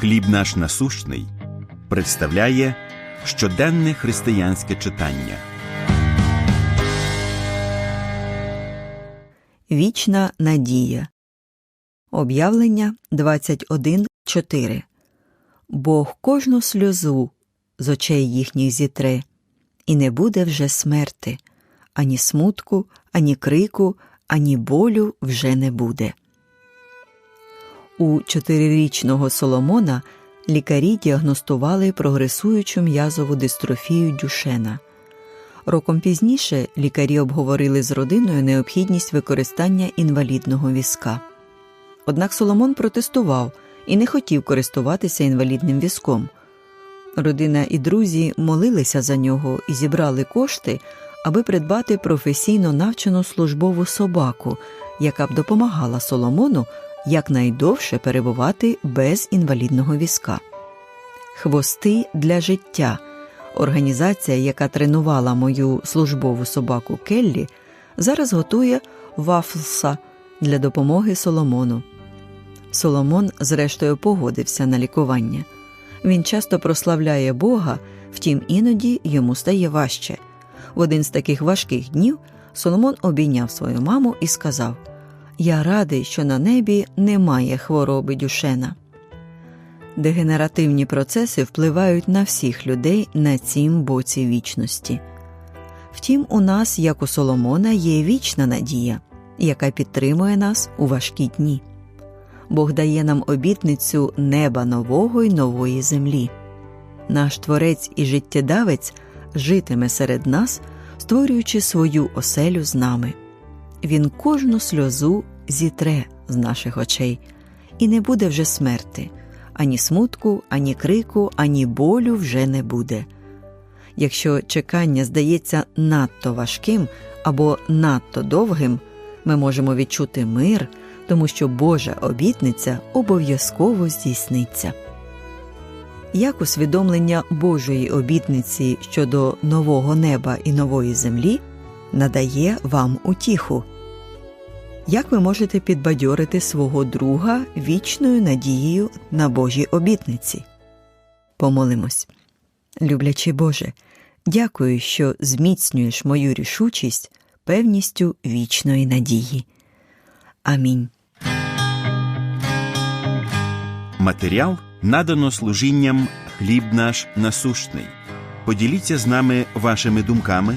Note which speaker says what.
Speaker 1: Хліб наш насущний представляє щоденне християнське читання.
Speaker 2: Вічна надія. Об'явлення 21.4. Бог кожну сльозу з очей їхніх зітре, і не буде вже смерти, ані смутку, ані крику, ані болю вже не буде. У чотирирічного Соломона лікарі діагностували прогресуючу м'язову дистрофію Дюшена. Роком пізніше лікарі обговорили з родиною необхідність використання інвалідного візка. Однак Соломон протестував і не хотів користуватися інвалідним візком. Родина і друзі молилися за нього і зібрали кошти, аби придбати професійно навчену службову собаку, яка б допомагала Соломону якнайдовше перебувати без інвалідного візка. Хвости для життя. Організація, яка тренувала мою службову собаку Келлі, зараз готує вафлса для допомоги Соломону. Соломон, зрештою, погодився на лікування. Він часто прославляє Бога, втім іноді йому стає важче. В один з таких важких днів Соломон обійняв свою маму і сказав: Я радий, що на небі немає хвороби дюшена. Дегенеративні процеси впливають на всіх людей на цім боці вічності. Втім, у нас, як у Соломона, є вічна надія, яка підтримує нас у важкі дні. Бог дає нам обітницю неба нового й нової землі. Наш творець і життєдавець житиме серед нас, створюючи свою оселю з нами. Він кожну сльозу зітре з наших очей, і не буде вже смерти ані смутку, ані крику, ані болю вже не буде. Якщо чекання здається надто важким або надто довгим, ми можемо відчути мир, тому що Божа обітниця обов'язково здійсниться. Як усвідомлення Божої обітниці щодо нового неба і нової землі надає вам утіху? Як ви можете підбадьорити свого друга вічною надією на Божі обітниці? Помолимось. Люблячий Боже, дякую, що зміцнюєш мою рішучість певністю вічної надії. Амінь.
Speaker 1: Матеріал надано служінням Хліб наш насущний. Поділіться з нами вашими думками,